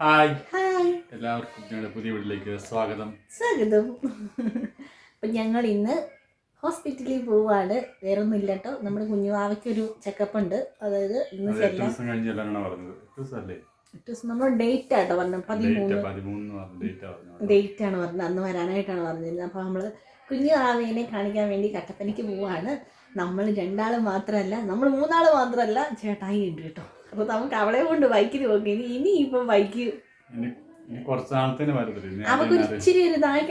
Hi. Hi. എല്ലാവർക്കും ഞങ്ങളുടെ പുതിയ വീട്ടിലേക്ക് സ്വാഗതം. സ്വാഗതം. അപ്പം ഞങ്ങൾ ഇന്ന് ഹോസ്പിറ്റലിൽ പോവാണ്. വേറെ ഒന്നും ഇല്ല കേട്ടോ നമ്മുടെ കുഞ്ഞുവാവയ്ക്കൊരു ചെക്കപ്പ് ഉണ്ട്. അതായത് ഇന്ന് ദിവസം. നമ്മൾ ഡേറ്റ് ആട്ടോ പറഞ്ഞത്. പതിമൂന്ന്. ഡേറ്റ് ആണ് പറഞ്ഞത്. അന്ന് വരാനായിട്ടാണ് പറഞ്ഞിരുന്നത്. അപ്പോൾ നമ്മൾ കുഞ്ഞു ആവേനെ കാണിക്കാൻ വേണ്ടി കട്ടപ്പനയ്ക്ക് പോവാണ്. നമ്മൾ രണ്ടാൾ മാത്രമല്ല. നമ്മൾ മൂന്നാൾ മാത്രമല്ല. ചേട്ടായി ഉണ്ട് കേട്ടോ. അപ്പോൾ നമുക്ക് അവളെ കൊണ്ട് ബൈക്കിന് പോക്കി. ഇനി ഇനി ഇപ്പം ബൈക്ക് കുറച്ച് നാളത്തേന് വരത്തില്ല? ഇച്ചിരി ഒരു ഇതായി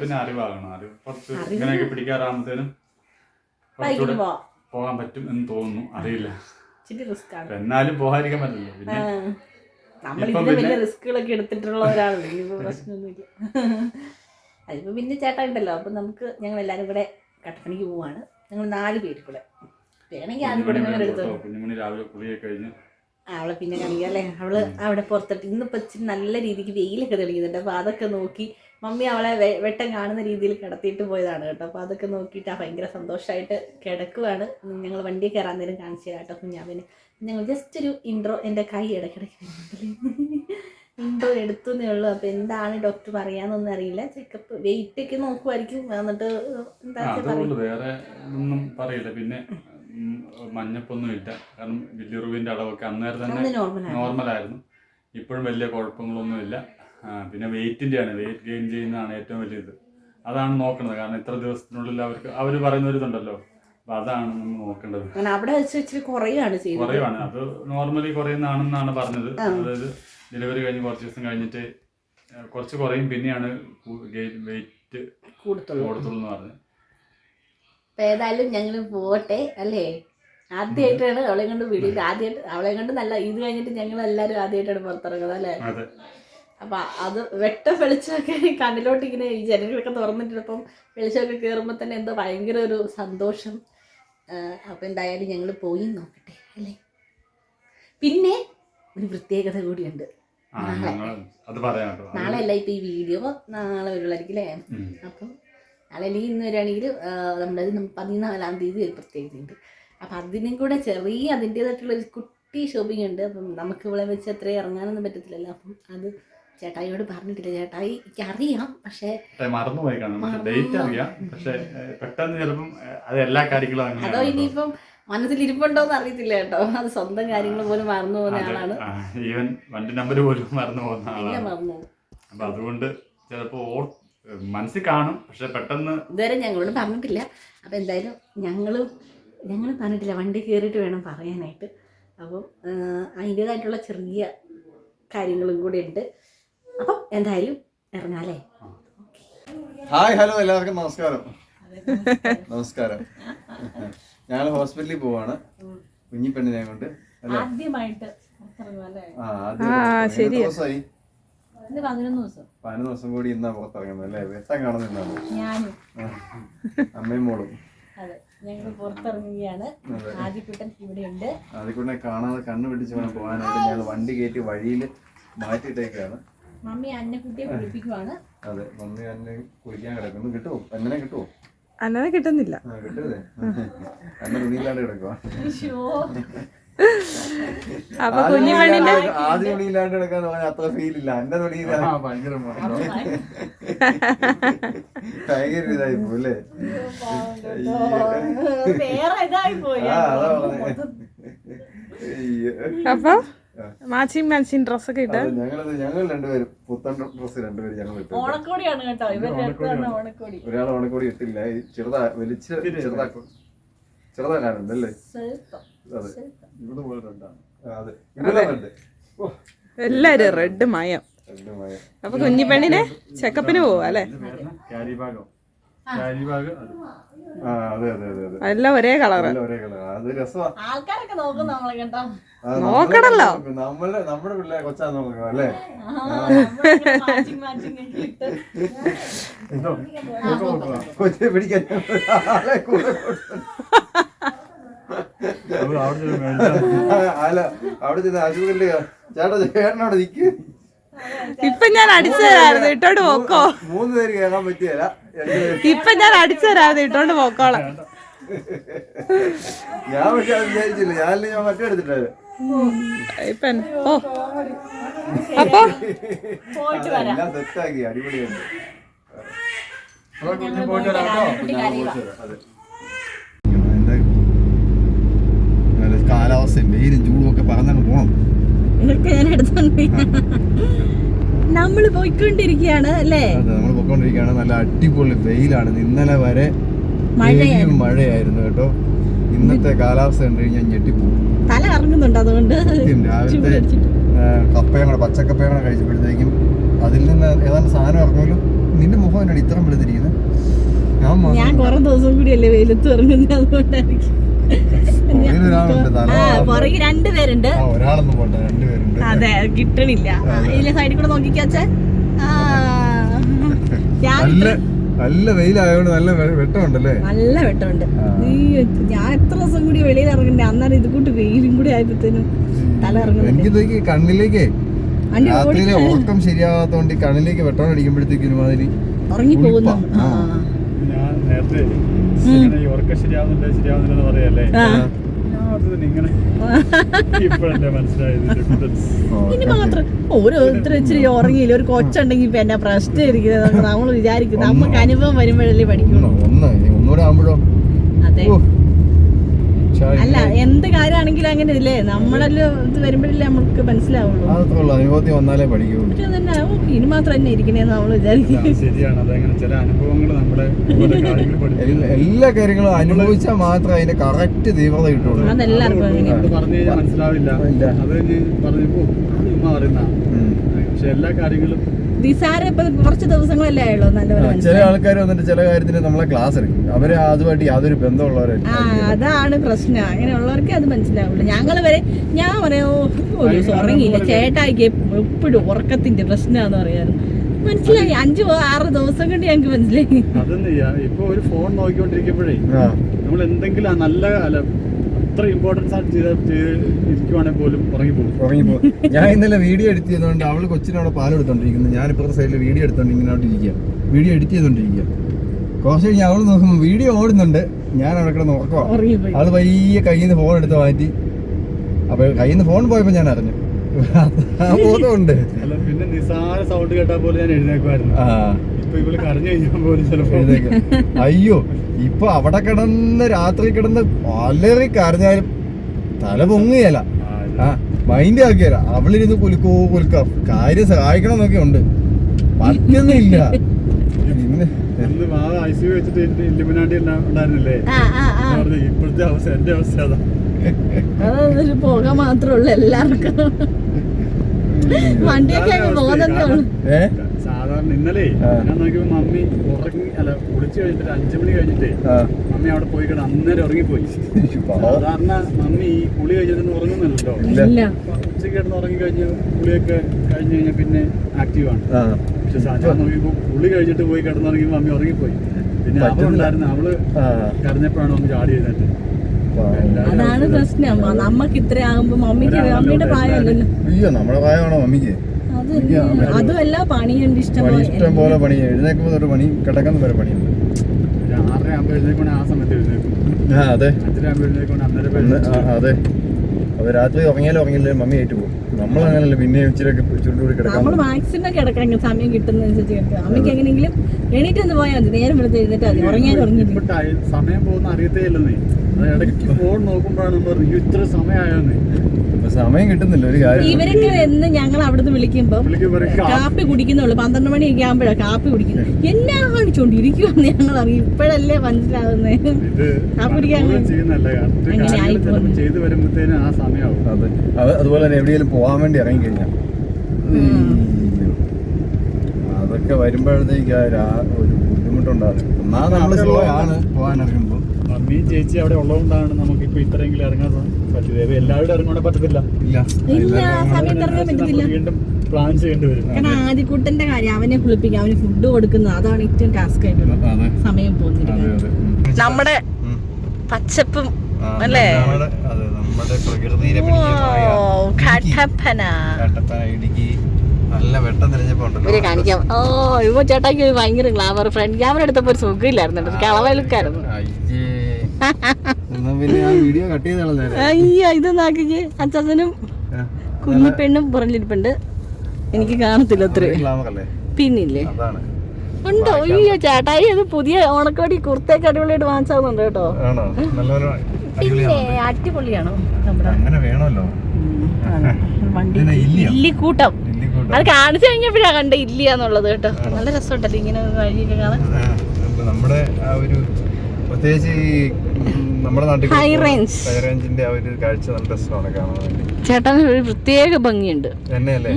പിന്നെ അറിവാകണം അറിവ് കുറച്ച് ഇങ്ങനെയൊക്കെ പിടിക്കാറാകുമ്പോഴത്തേനും പോകാൻ പറ്റും എന്ന് തോന്നുന്നു. അറിയില്ല. എന്നാലും പോകാതിരിക്കാൻ പറ്റില്ല. പിന്നെ നമ്മൾ ഇതിന് വലിയ പിന്നെ- റിസ്കുകളൊക്കെ എടുത്തിട്ടുള്ള ഒരാളല്ലേ ഇനിയിപ്പോൾ പ്രശ്നമൊന്നുമില്ല പിന്നെ ചേട്ടാ ഉണ്ടല്ലോ. അപ്പൊ നമുക്ക് ഞങ്ങൾ എല്ലാരും കൂടെ കട്ടപ്പണിക്ക് പോവാണ്. ഞങ്ങൾ നാല് പേര് കൂടെ. വേണമെങ്കിൽ ആദ്യം കുഞ്ഞുമണി രാവിലെ കുളിയൊക്കെ കഴിഞ്ഞ് അവളെ പിന്നെ കാണിക്കാം അല്ലേ? അവൾ അവിടെ പുറത്തിട്ട് ഇന്ന് ഇച്ചിരി നല്ല രീതിക്ക് വെയിലൊക്കെ തെളിയുന്നുണ്ട്. അപ്പൊ അതൊക്കെ നോക്കി മമ്മി അവളെ വെട്ടം കാണുന്ന രീതിയിൽ കിടത്തിയിട്ട് പോയതാണ് കേട്ടോ. അപ്പൊ അതൊക്കെ നോക്കിയിട്ട് ആ ഭയങ്കര സന്തോഷമായിട്ട് കിടക്കുവാണ്. ഞങ്ങൾ വണ്ടി കയറാൻ നേരം കാണിച്ചു തരാം കേട്ടോ. കുഞ്ഞാവിന് ഞങ്ങൾ ജസ്റ്റ് ഒരു ഇൻട്രോ എന്റെ കൈ ഇടക്കിടക്ക് വരുന്നുണ്ടല്ലേ? ഇൻട്രോ എടുത്തുന്നേ ഉള്ളൂ. അപ്പൊ എന്താണ് ഡോക്ടർ പറയാന്നൊന്നും അറിയില്ല. ചെക്കപ്പ് വെയിറ്റ് ഒക്കെ നോക്കുമായിരിക്കും എന്നിട്ട് എന്താ പറയില്ല. പിന്നെ മഞ്ഞപ്പൊന്നും ഇല്ല. കാരണം ബില്ലുറുവിന്റെ അളവൊക്കെ അന്നേരം തന്നെ നോർമൽ ആയിരുന്നു. നോർമലായിരുന്നു ഇപ്പോഴും വലിയ കുഴപ്പങ്ങളൊന്നുമില്ല ഇല്ല. പിന്നെ വെയിറ്റിന്റെ ആണ് വെയിറ്റ് ഗെയിൻ ചെയ്യുന്നതാണ് ഏറ്റവും വലിയത്. അതാണ് നോക്കുന്നത് കാരണം ഇത്ര ദിവസത്തിനുള്ളിൽ അവർക്ക് അവർ പറയുന്ന ഒരു ഇതുണ്ടല്ലോ അപ്പൊ അതാണ് നമ്മൾ നോക്കേണ്ടത്. അവിടെ വെച്ച് ഇച്ചിരി കുറയാണ് കുറയുവാണ്. അത് നോർമലി കുറയുന്നതാണെന്നാണ് പറഞ്ഞത്. അതായത് ഡെലിവറി കഴിഞ്ഞ് കുറച്ച് ദിവസം കഴിഞ്ഞിട്ട് കുറച്ച് കുറയും. പിന്നെയാണ് വെയിറ്റ് കൂടുതൽ കൂടുതലെന്ന് എന്ന് പറഞ്ഞത്. അപ്പൊ ഏതായാലും ഞങ്ങൾ പോട്ടെ അല്ലേ? ആദ്യമായിട്ടാണ് അവളെ കൊണ്ട് വിളിയത് ആദ്യമായിട്ട് അവളെ കൊണ്ട് നല്ല ഇത് കഴിഞ്ഞിട്ട് ഞങ്ങൾ എല്ലാവരും ആദ്യമായിട്ടാണ് പുറത്തിറങ്ങുന്നത് അല്ലേ? അപ്പൊ അത് വെട്ട വെളിച്ചമൊക്കെ കണ്ണിലോട്ട് ഇങ്ങനെ ഈ ജനലൊക്കെ തുറന്നിട്ടിപ്പം വെളിച്ചമൊക്കെ കയറുമ്പോൾ തന്നെ എന്തോ ഭയങ്കര ഒരു സന്തോഷം. അപ്പൊ എന്തായാലും ഞങ്ങൾ പോയി നോക്കട്ടെ അല്ലേ? പിന്നെ ഒരു പ്രത്യേകത കൂടിയുണ്ട്. നാളെ. അല്ല ഇപ്പൊ ഈ വീഡിയോ നാളെ വരുള്ളായിരിക്കും അല്ലേ? അപ്പം അല്ലെങ്കിൽ ഇന്ന് വരികയാണെങ്കിൽ നമ്മുടെ പതിനാലാം തീയതി ഒരു പ്രത്യേകതയുണ്ട് അപ്പം അതിനും കൂടെ ചെറിയ അതിന്റേതായിട്ടുള്ള ഒരു കുട്ടി ഷോപ്പിംഗ് ഉണ്ട്. അപ്പം നമുക്ക് ഇവിടെ വെച്ച് അത്രയും ഇറങ്ങാനൊന്നും പറ്റത്തില്ലല്ലോ. അപ്പം അത് ചേട്ടായിയോട് പറഞ്ഞിട്ടില്ല. ചേട്ടായി എനിക്ക് അറിയാം പക്ഷേ മറന്നുപോയി ഡേറ്റ് അറിയാം. പക്ഷേ പെട്ടെന്ന് ചിലപ്പം അത് എല്ലാ കാര്യങ്ങളും അതോ അങ്ങനെയാണ് ഇനിയിപ്പം മനസ്സിൽ ഇരിപ്പുണ്ടോന്ന് അറിയത്തില്ല കേട്ടോ. അത് സ്വന്തം കാര്യങ്ങൾ പോലും മറന്നു പോകുന്ന ആളാണ്. ഈവൻ വണ്ടി നമ്പർ പോലും മറന്നു പോകുന്ന ആളാണ്. അപ്പൊ അതുകൊണ്ട് ചിലപ്പോ മനസ്സിൽ കാണും പക്ഷെ പെട്ടെന്ന് ഇതുവരെ ഞങ്ങളോട് പറഞ്ഞിട്ടില്ല. അപ്പോൾ എന്തായാലും ഞങ്ങളും ഞങ്ങൾ പറഞ്ഞിട്ടില്ല വണ്ടി കയറിയിട്ട് വേണം പറയാനായിട്ട്. അപ്പം അതിന്റേതായിട്ടുള്ള ചെറിയ കാര്യങ്ങളും കൂടെ ഉണ്ട്. അപ്പം എന്തായാലും ഇറങ്ങാലേ ഹായ് ഹലോ എല്ലാവർക്കും നമസ്കാരം. നമസ്കാരം. ഞാൻ ഹോസ്പിറ്റലിൽ പോവാണ്. കുഞ്ഞി പെണ്ണിനെ കൊണ്ട് ആദ്യമായിട്ട് ആ ശരി ദിവസമായി? പതിനൊന്ന് ദിവസം. കൂടി ഇന്നാ പുറത്തിറങ്ങുന്നത് അല്ലേ? വെട്ടം കാണുന്ന ഞാനും. അമ്മയും മോളും. അതെ ഞങ്ങൾ പുറത്തിറങ്ങുകയാണ്. അതെ. ആദ്യക്കുട്ടൻ ഇവിടെയുണ്ട്. അതിക്കൂടെ കാണാതെ കണ്ണു പിടിച്ച് വേണം പോകാനായിട്ട് ഞങ്ങൾ വണ്ടി കയറ്റി വഴിയിൽ മാറ്റിയിട്ടേക്കാണ്. മമ്മി അന്നക്കുട്ടിയെ കുളിപ്പിക്കുവാണ്. അതെ മമ്മി അന്നെ കുളിക്കാൻ കിടക്കുന്നു. കിട്ടുമോ എന്നെ കിട്ടുമോ അന്നനെ കിട്ടുന്നില്ല. ആ കിട്ടൂലേ എന്നെ തുണിയില്ലാണ്ട് കിടക്കുവാ. ഷോ അപ്പൊ കുഞ്ഞുമണിന്റെ ആദ്യ തുണിയില്ലാണ്ട് പറഞ്ഞാൽ അത്ര ഫീൽ ഇല്ല. എന്റെ തുണി ഭയങ്കര ഇതായി പോലെ. അപ്പൊ മാച്ചിങ് മാച്ചിങ് ഡ്രസ്സൊക്കെ ഇട്ട്? അത് ഞങ്ങളത് ഞങ്ങൾ രണ്ടുപേരും പുത്തൻ ഡ്രസ് രണ്ടുപേരും ഞങ്ങൾ ഇട്ടു. ഓണക്കോടിയാണ്. കേട്ടോ ഒരാൾ ഓണക്കോടി ഇട്ടില്ല. ചെറുതാ വലിച്ച ചെറുതാ ചെറുതാക്കാനുണ്ട് അല്ലേ സ്വൽപ്പം അതെ. ഇവിടെ അതെ. ഇവിടെ ഓ. എല്ലാരും റെഡ് മയം. അപ്പൊ കുഞ്ഞിപ്പെണ്ണിനെ ചെക്കപ്പിന് പോവാ അല്ലെ? എല്ലാം ഒരേ കളറ്. എല്ലാം ഒരേ കളർ അത് രസമാ ആൾക്കാരൊക്കെ നോക്കും നമ്മളെ കേട്ടോ. ആ, നമ്മളെ നോക്കണല്ലോ. കൊച്ചാ നമ്മളെ നമ്മുടെ പിള്ളേരെ കൊച്ചാന്ന് നോക്കണം അല്ലേ കൊച്ചിനെ പിടിക്കാൻ ആളെ കൂടെ കൊണ്ടുവന്നു. അത് അവിടെ ചെന്ന് മേടിച്ചാ ആ, അല്ല അവിടെ ചെന്ന് ആശുപത്രിയിൽ ചേട്ടാ ചേട്ടനോട് നിക്ക്. ഇപ്പൊ ഞാൻ അടിച്ചു തരായിരുന്നു ഇട്ടോണ്ട് പോക്കോ. മൂന്ന് പേര് കേറാൻ പറ്റിയല്ല. ഇപ്പൊ ഞാൻ അടിച്ചു തരായിരുന്നു ഇട്ടോണ്ട് പോക്കോളാം. ഞാൻ പക്ഷെ അത് വിചാരിച്ചില്ല. ഞാനല്ലേ ഞാൻ മറ്റേ എടുത്തിട്ടായിരുന്നു ഇപ്പൻ ഓ. അപ്പൊ? പോയിട്ട് വരാം എല്ലാം സെറ്റാക്കി അടിപൊളിയുണ്ട്. അപ്പൊ കുഞ്ഞ് പോയിട്ട് വരാം കേട്ടോ. അതെ എന്താ നല്ല കാലാവസ്ഥയും വെയിലും ചൂടും ഒക്കെ പറഞ്ഞങ്ങ് പോണം. ഇതൊക്കെ ഞാൻ എടുത്തോണ്ട് നമ്മൾ പോയിക്കൊണ്ടിരിക്കുകയാണ് അല്ലേ? നമ്മൾ പോയിക്കൊണ്ടിരിക്കുകയാണ്. നല്ല അടിപൊളി വെയിലാണ്. ഇന്നലെ വരെ മഴയായിരുന്നു. കേട്ടോ. ഇന്നത്തെ കാലാവസ്ഥ കണ്ടു കഴിഞ്ഞാൽ ഞെട്ടിപ്പോകും. തല ഇറങ്ങുന്നുണ്ട് അതുകൊണ്ട്. രാവിലത്തെ കപ്പയും കൂടെ പച്ചക്കപ്പയും കൂടെ കഴിച്ചപ്പോഴത്തേക്കും അതിൽ നിന്ന് ഏതാണ്ട് സാധനം ഇറങ്ങുമല്ലോ. നിന്റെ മുഖം എന്നോട് ഇത്രയും വെളുത്തിരിക്കുന്നത് ഞാൻ കുറേ ഞാൻ കുറെ ദിവസം കൂടിയല്ലേ വെയിലത്ത് ഇറങ്ങുന്നത് അതുകൊണ്ടായിരിക്കും. പുറകിൽ രണ്ടുപേരുണ്ട് അതെ കിട്ടണില്ല. ഇതിലെ സൈഡിൽ കൂടെ നോക്കിക്കാച്ചേ നല്ല വെയിലായോണ്ട് നല്ല വെട്ടമുണ്ടല്ലേ? നല്ല വെട്ടമുണ്ട്. ഞാൻ എത്ര ദിവസം കൂടി വെളിയിൽ ഇറങ്ങണ്ടേ? അന്നേരം ഇത് കൂട്ട് വെയിലും കൂടി ആയപ്പോഴത്തേനും തല എനിക്കിതേക്ക് കണ്ണിലേക്ക് രാത്രിയിലെ ഉറക്കം ശരിയാവാത്തോണ്ട് കണ്ണിലേക്ക് വെട്ടം അടിക്കുമ്പോഴത്തേക്കും ഒരുമാതിരി ഉറങ്ങി പോകുന്നു ആ. ഞാൻ നേരത്തെ ശരിയാവുന്നില്ല എന്ന് പറയല്ലേ. ഇനി മാത്രം ഓരോരുത്തരും ഇച്ചിരി ഉറങ്ങിയില്ല. ഒരു കൊച്ചുണ്ടെങ്കിൽ ഇപ്പൊ എന്നെ പ്രശ്നം ഇരിക്കുന്നത് നമ്മൾ വിചാരിക്കുന്നത് നമുക്ക് അനുഭവം വരുമ്പോഴല്ലേ പഠിക്കുള്ളൂ. ഒന്ന് ഒന്നുകൂടെ ആകുമ്പോഴോ അതെ. അല്ല എന്ത് കാര്യമാണെങ്കിലും അങ്ങനെ ഇല്ലേ നമ്മളെല്ലാം ഇത് വരുമ്പോഴല്ലേ നമുക്ക് മനസ്സിലാവുള്ളൂ. അനുഭവത്തിൽ വന്നാലേ പഠിക്കുള്ളൂ ഇനി മാത്രം തന്നെ ഇരിക്കണേന്ന് നമ്മൾ വിചാരിക്കും ശരിയാണ്. അതങ്ങനെ ചില അനുഭവങ്ങൾ എല്ലാ കാര്യങ്ങളും അനുഭവിച്ചാൽ മാത്രമേ അതിന്റെ കറക്റ്റ് തീവ്രത കിട്ടുള്ളൂ അതെല്ലാവർക്കും അങ്ങനെയാണ്. നമ്മൾ പറഞ്ഞു കഴിഞ്ഞാൽ മനസ്സിലാവില്ല. അത്. പക്ഷെ എല്ലാ കാര്യങ്ങളും നിസാര കുറച്ച് ദിവസങ്ങളല്ലേ നല്ലപോലെ ആ, ചില ആൾക്കാർ വന്നിട്ട് ചില കാര്യത്തിന് നമ്മളെ ക്ലാസ് എടുക്കും. അവർ അതുമായിട്ട് യാതൊരു ബന്ധമുള്ളവരെ അതാണ് പ്രശ്നം. അങ്ങനെയുള്ളവർക്ക് അത് മനസ്സിലാവുള്ളൂ. ഞങ്ങൾ വരെ ഞാൻ പറയാ "ഓ, ഒരു ഉറങ്ങിയില്ല. ചേട്ടായിക്ക് എപ്പോഴും ഉറക്കത്തിന്റെ പ്രശ്നമാന്ന് പറയാറ് മനസ്സിലായി? അഞ്ചു ആറ് ദിവസം കൊണ്ട് ഞങ്ങൾക്ക് മനസ്സിലായി. അതൊന്നും ചെയ്യാം? ഇപ്പൊ ഒരു ഫോൺ നോക്കിക്കൊണ്ടിരിക്കുമ്പോഴേ നമ്മൾ എന്തെങ്കിലും നല്ല അത്ര ഇമ്പോർട്ടൻസ് ആണ് ഇരിക്കുവാണെങ്കിൽ പോലും ഇരിക്കുവാണെങ്കിൽ പോകും ഉറങ്ങിപ്പോകും. പോകും ഞാൻ ഇന്നലെ വീഡിയോ എഡിറ്റ് ചെയ്തുകൊണ്ട് അവൾ കൊച്ചിനവിടെ പാൽ എടുത്തോണ്ടിരിക്കുന്നു ഞാൻ ഇപ്പുറത്തെ സൈഡിൽ വീഡിയോ എടുത്തോണ്ട് ഇങ്ങനെ അവിടെ ഇരിക്കുക. വീഡിയോ എഡിറ്റ് ചെയ്തോണ്ടിരിക്കുക. കുറച്ച് കഴിഞ്ഞ് അവൾ നോക്കുമ്പോൾ വീഡിയോ ഓടുന്നുണ്ട്. ഞാൻ അവിടെ കിടന്ന് ഉറക്കുവാ. അത് വലിയ പയ്യെ കയ്യിൽ നിന്ന് ഫോൺ എടുത്ത് മാറ്റി. അപ്പൊ കയ്യിൽ നിന്ന് ഫോൺ പോയപ്പോ ഞാൻ അറിഞ്ഞു. ആ ബോധമുണ്ട് അല്ല പിന്നെ നിസാര സൗണ്ട് കേട്ടാൽ പോലും ഞാൻ എഴുന്നേക്കുമായിരുന്നു അയ്യോ ഇപ്പൊ അവിടെ കിടന്ന് രാത്രി കിടന്ന് വളരെ കരഞ്ഞാലും തല പൊങ്ങുകയല്ല. ആ, മൈൻഡ് ആക്കിയല്ല അവളിരുന്ന് കുലുക്കോ കുലുക്ക. കാര്യം സഹായിക്കണം എന്നൊക്കെ ഉണ്ട്. പറ്റുന്നില്ല ഇപ്പോഴത്തെ അവസ്ഥ എന്റെ അവസ്ഥ അതാ. അതൊരു പുക മാത്രമേ ഉള്ളൂ എല്ലാവർക്കും. വണ്ടിയൊക്കെ പോകുന്നതേ ഉള്ളൂ. ഇന്നലെ ഞാൻ നോക്കിയപ്പോ മമ്മി ഉറങ്ങി അല്ല കുളിച്ചു കഴിഞ്ഞിട്ട് അഞ്ചു മണി കഴിഞ്ഞിട്ടേ. മമ്മി അവിടെ പോയി കിടന്ന് അന്നേരം ഉറങ്ങിപ്പോയി. സാധാരണ മമ്മി ഈ കുളി കഴിഞ്ഞിട്ട് ഉറങ്ങുന്നില്ലല്ലോ. ഉച്ചയ്ക്ക് കിടന്ന് ഉറങ്ങി കഴിഞ്ഞ് കുളിയൊക്കെ കഴിഞ്ഞു കഴിഞ്ഞാൽ പിന്നെ ആക്റ്റീവ് ആണ്. പക്ഷെ സാധാരണ നോക്കിയപ്പോ കുളി കഴിഞ്ഞിട്ട് പോയി കിടന്നുറങ്ങിയപ്പോ മമ്മി ഉറങ്ങിപ്പോയി. പിന്നെ. അവളുണ്ടായിരുന്നു അവൾ കരഞ്ഞപ്പോഴാണ് മമ്മി ചാടി ചെയ്തിട്ട് അതാണ് പ്രശ്നം. നമുക്ക് ഇത്ര ആകുമ്പോ മമ്മിക്ക് മമ്മിയുടെ പ്രായമല്ലല്ലോ അയ്യോ നമ്മുടെ പ്രായമാണോ മമ്മിക്ക്. അതുമല്ല പണി എന്റെ ഇഷ്ടം പോലെ പണി എഴുന്നേക്കുമ്പോൾ തൊട്ട് പണി കിടക്കുന്ന വരെ പണിയുണ്ട് ഒരു ആറര ആകുമ്പോൾ എഴുന്നേക്കണേ ആ സമയത്ത് എഴുന്നേക്കും ആ അതെ. അഞ്ചര ആകുമ്പോൾ എഴുന്നേക്കണേ അന്നേരം അതെ. അത് രാത്രി ഉറങ്ങിയാലും ഉറങ്ങിയില്ലേ മമ്മി ആയിട്ട് പോകും. നമ്മളങ്ങനല്ല പിന്നെ ഇച്ചിരി ചുരുണ്ടുകൂടി കിടക്കാൻ നമ്മൾ മാക്സിമം കിടക്കാൻ സമയം കിട്ടുന്നതനുസരിച്ച് കിടക്കുക. അമ്മയ്ക്ക് എങ്ങനെയെങ്കിലും എണീറ്റ് ഒന്ന് പോയാൽ മതി. നേരം വെളുത്ത് എഴുന്നേറ്റ് മതി. ഉറങ്ങിയാൽ ഉറങ്ങി സമയം പോകുന്ന അറിയത്തേ ഇല്ലെന്നേ ഇടയ്ക്ക് ഫോൺ നോക്കുമ്പോഴാണ് ഇത്ര സമയമായോന്നേ. സമയം കിട്ടുന്നില്ല ഒരു കാര്യം ഇവരൊക്കെ എന്ന് ഞങ്ങൾ അവിടുന്ന് വിളിക്കുമ്പോ വിളിക്കും പറയും "കാ- കാപ്പി കുടിക്കുന്നുള്ളൂ. പന്ത്രണ്ട് മണിയൊക്കെ ആകുമ്പോഴാണ് കാപ്പി കുടിക്കുന്നു എന്നാ കാണിച്ചോണ്ടിരിക്കുവാന്ന് ഞങ്ങൾ അറിയും. ഇപ്പോഴല്ലേ മനസ്സിലാവുന്നേ. കാപ്പി കുടിക്കാൻ അതെ. അതുപോലെ തന്നെ എവിടെയെങ്കിലും പോകാൻ വേണ്ടി ഇറങ്ങി കഴിഞ്ഞാ അതൊക്കെ വരുമ്പോഴത്തേക്ക് ഒരു ബുദ്ധിമുട്ടുണ്ടാകും സ്ലോ ആണ്. പോകാൻ ഇറങ്ങുമ്പോൾ ചേച്ചി അവിടെ ഉള്ളതുകൊണ്ടാണ് നമുക്ക് ഇപ്പൊ ഇത്രയെങ്കിലും ഇറങ്ങാൻ ഇപ്പൊ എല്ലാവരും പറ്റത്തില്ല. ഇല്ല. ഇല്ല സമയത്ത് ഇറങ്ങാൻ പറ്റത്തില്ല. വീണ്ടും പ്ലാൻ ചെയ്യേണ്ടി വരും. കാരണം ആദ്യക്കൂട്ടന്റെ കാര്യം അവനെ കുളിപ്പിക്കുക അവന് ഫുഡ് കൊടുക്കുന്നത് അതാണ് ഏറ്റവും ടാസ്ക് ആയിട്ടുള്ളത് സമയം അതെ പോകുന്നില്ല അതെ നമ്മുടെ പച്ചപ്പും അല്ലേ? നമ്മുടെ അതെ നമ്മുടെ പ്രകൃതിയിലെ പിടിക്കുന്നതായ ഓ, കട്ടപ്പന. കട്ടപ്പന ഇടുക്കി. നല്ല വെട്ടം തിരഞ്ഞപ്പോ കാണിക്കാം. ഓ ഇവ ചേട്ടാക്കി ഭയങ്കര ഗ്ലാമർ ഫ്രണ്ട് ക്യാമറ എടുത്തപ്പോ ഒരു സുഖമില്ലായിരുന്നു കളവ അയ്യോ ഇത് നോക്കിക്ക് അച്ഛനും കുഞ്ഞിപ്പെണ്ണും പുറഞ്ഞിരിപ്പുണ്ട് എനിക്ക് കാണത്തില്ല അത്ര. പിന്നില്ലേ? അതാണ്. ഉണ്ടോ? അയ്യോ ചേട്ടായി അത് പുതിയ ഓണക്കോടി കുർത്തേക്ക് അടിപൊളിയായിട്ട് വാങ്ങിച്ചാവുന്നുണ്ട് കേട്ടോ. അടിപൊളിയാണോ? നമ്മുടെ? ഇല്ലിക്കൂട്ടം. അത് കാണിച്ചു കഴിഞ്ഞപ്പോഴാ കണ്ട ഇല്ലാന്നുള്ളത് കേട്ടോ. നല്ല രസമുണ്ടല്ലോ ഇങ്ങനെ വഴിയൊക്കെ കാണാൻ. നമ്മുടെ ആ ഒരു പ്രത്യേകിച്ച് നമ്മുടെ നാട്ടിൽ ഹൈ range. ഹൈ റേഞ്ചിന്റെ ആ ഒരു കാഴ്ച നല്ല രസമാണ് കാണാൻ വേണ്ടി. ചേട്ടന് ഒരു പ്രത്യേക ഭംഗിയുണ്ട്. തന്നെയല്ലേ?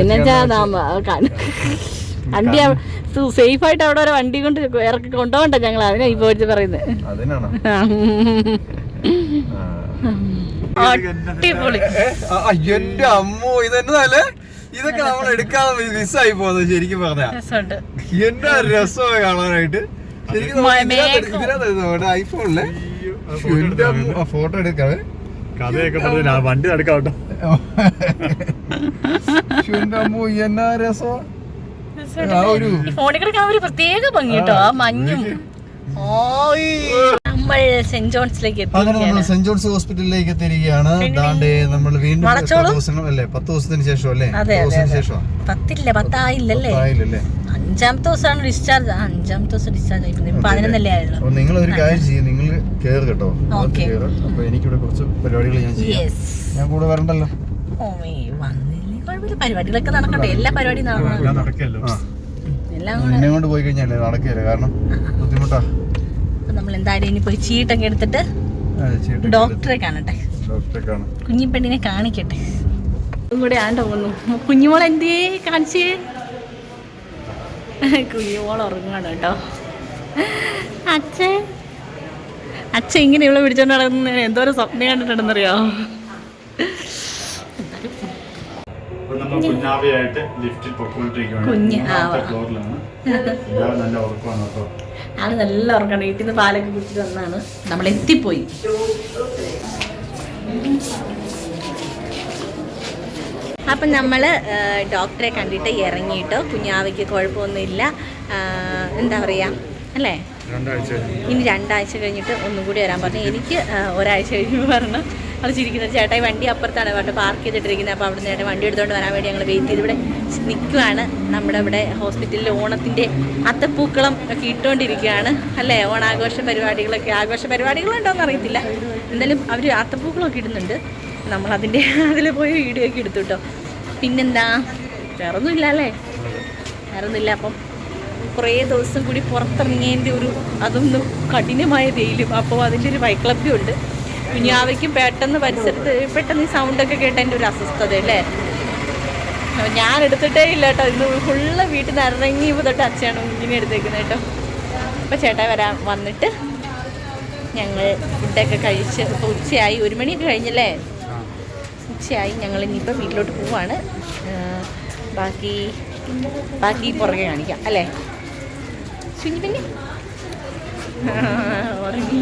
എന്നുവെച്ചാ വണ്ടി സേഫ് ആയിട്ട് അവിടെ ഒരു വണ്ടി കൊണ്ട് ഇറക്കി കൊണ്ടുപോകണ്ട ഞങ്ങൾ. അതിനാ ഇപ്പൊ പറയുന്നത് അടിപൊളി. എന്റെ അമ്മോ ഇതെന്നല്ലേ ഇതൊക്കെ നമ്മൾ എടുക്കാതെ മിസ്സായി പോകുന്നത് ശരിക്കും പറഞ്ഞ. എന്താ രസമാണ് കാണാനായിട്ട്? ശരിക്കും ഐഫോണിൽ ഫോട്ടോ എടുക്കാവേ കഥയൊക്കെ പറഞ്ഞ വണ്ടി നടക്കാം കേട്ടോ എന്റെ അമ്മോ എന്നാ രസം? ഫോണിൽ കിടക്കാൻ ഒരു പ്രത്യേക ഭംഗി കേട്ടോ ആ മഞ്ഞും. ഓയ്. നമ്മൾ സെന്റ് ജോൺസിലേക്ക് അങ്ങനെ നമ്മൾ സെന്റ് ജോൺസ് ഹോസ്പിറ്റലിലേക്ക് എത്തിയിരിക്കുകയാണ്. ദാണ്ടെ നമ്മൾ വീണ്ടും. ദിവസങ്ങൾ അല്ലേ പത്ത് ദിവസത്തിന് ശേഷം അല്ലേ അതെ, പത്ത് അതെ, ദിവസത്തിന് അതെ. ശേഷം പത്തില്ല പത്തായില്ലല്ലേ? അഞ്ചാമത്തെ ദിവസമാണ് ഡിസ്ചാർജ് അഞ്ചാമത്തെ ദിവസം ഡിസ്ചാർജ് ആയി. ഇപ്പൊ പതിനൊന്നല്ലേ ആയുള്ളൂ. നിങ്ങൾ ഒരു കാര്യം ചെയ്യും. നിങ്ങൾ കേറ് കേട്ടോ. കേറ്. അപ്പൊ എനിക്കിവിടെ കുറച്ച് പരിപാടികൾ ഞാൻ ചെയ്യാം. ഞാൻ കൂടെ വരണ്ടല്ലോ? ഓമേ വന്നില്ലേ? കുഴപ്പമില്ല. പരിപാടികളൊക്കെ നടക്കട്ടെ. എല്ലാ പരിപാടിയും നടക്കല്ലോ എന്നെ കൊണ്ട് പോയി കഴിഞ്ഞാലേ നടക്കില്ല കാരണം ബുദ്ധിമുട്ടാ. നമ്മൾ എന്തായാലും ഇനി പോയി ചീട്ടൊക്കെ എടുത്തിട്ട് ഡോക്ടറെ കാണട്ടെ. ഡോക്ടറെ കാണാം. കുഞ്ഞി കാണിക്കട്ടെ. കൂടെ ആണ്ടോ തോന്നുന്നു കുഞ്ഞുമോൾ എന്തേ കാണിച്ചേ? കുഞ്ഞുമോൾ ഉറങ്ങാണ് കേട്ടോ. അച്ഛൻ? അച്ഛൻ ഇങ്ങനെ ഇവിടെ പിടിച്ചോണ്ട് നടക്കുന്ന എന്തോരം സ്വപ്നം കണ്ടിട്ടുണ്ടെന്നറിയോ? ആൾ നല്ല ഉറക്കാണ് വീട്ടിൽ നിന്ന് പാലൊക്കെ കുടിച്ചിട്ട് വന്നാണ് നമ്മൾ എത്തിപ്പോയി. അപ്പം നമ്മൾ ഡോക്ടറെ കണ്ടിട്ട് ഇറങ്ങിയിട്ട്? കുഞ്ഞാവയ്ക്ക് കുഴപ്പമൊന്നുമില്ല. എന്താ പറയുക അല്ലേ? ഇനി രണ്ടാഴ്ച കഴിഞ്ഞിട്ട് ഒന്നും കൂടി വരാൻ പറഞ്ഞു. എനിക്ക് ഒരാഴ്ച കഴിയുമ്പോൾ പറഞ്ഞു. അത് ചിരിക്കുന്നത് ചേട്ടായി വണ്ടി അപ്പുറത്താണ് പറഞ്ഞിട്ട് പാർക്ക് ചെയ്തിട്ടിരിക്കുന്നത്. അപ്പോൾ അവിടെ നിന്ന് ചേട്ടൻ വണ്ടി എടുത്തുകൊണ്ട് വരാൻ വേണ്ടി ഞങ്ങൾ വെയിറ്റ് ചെയ്ത്. ഇവിടെ നിൽക്കുകയാണ് നമ്മുടെ ഇവിടെ ഹോസ്പിറ്റലിൽ ഓണത്തിന്റെ അത്തപ്പൂക്കളം ഒക്കെ ഇട്ടുകൊണ്ടിരിക്കുകയാണ് അല്ലേ? ഓണാഘോഷ പരിപാടികളൊക്കെ. ആഘോഷ പരിപാടികളുണ്ടോയെന്ന് അറിയത്തില്ല. എന്തായാലും അവർ അത്തപ്പൂക്കളമൊക്കെ ഇടുന്നുണ്ട്. നമ്മളതിന്റെ അതിൽ പോയി വീഡിയോ ഒക്കെ എടുത്തു കേട്ടോ പിന്നെന്താ? വേറൊന്നുമില്ല അല്ലേ വേറൊന്നുമില്ല. അപ്പം കുറേ ദിവസം കൂടി പുറത്തിറങ്ങിയതിന്റെ ഒരു അതൊന്ന് കഠിനമായ വെയിലും. അപ്പോൾ അതിന്റെ ഒരു വൈക്ലഭ്യം ഉണ്ട്. കുഞ്ഞാവയ്ക്കും പെട്ടെന്ന് പരിസരത്ത് പെട്ടെന്ന് ഈ സൗണ്ടൊക്കെ കേട്ട എന്റെ ഒരു അസ്വസ്ഥത അല്ലേ? ഞാൻ എടുത്തിട്ടേ ഇല്ല കേട്ടോ ഇന്ന് ഫുള്ള് വീട്ടിൽ നിന്ന് ഇറങ്ങിയപ്പോൾ തൊട്ട് അച്ഛനാണ് കുഞ്ഞിനെ എടുത്തേക്കുന്നത് കേട്ടോ അപ്പോൾ ചേട്ടാ വരാൻ വന്നിട്ട് ഞങ്ങൾ ഫുഡൊക്കെ കഴിച്ച് ഇപ്പോൾ ഉച്ചയായി. ഒരു മണിയൊക്കെ കഴിഞ്ഞല്ലേ? ഉച്ചയായി ഞങ്ങൾ ഇനിയിപ്പം വീട്ടിലോട്ട് പോവാണ്. ബാക്കി ബാക്കി പുറകെ കാണിക്കാം അല്ലേ? ശുഞ്ഞി പിന്നെ ഉറങ്ങി.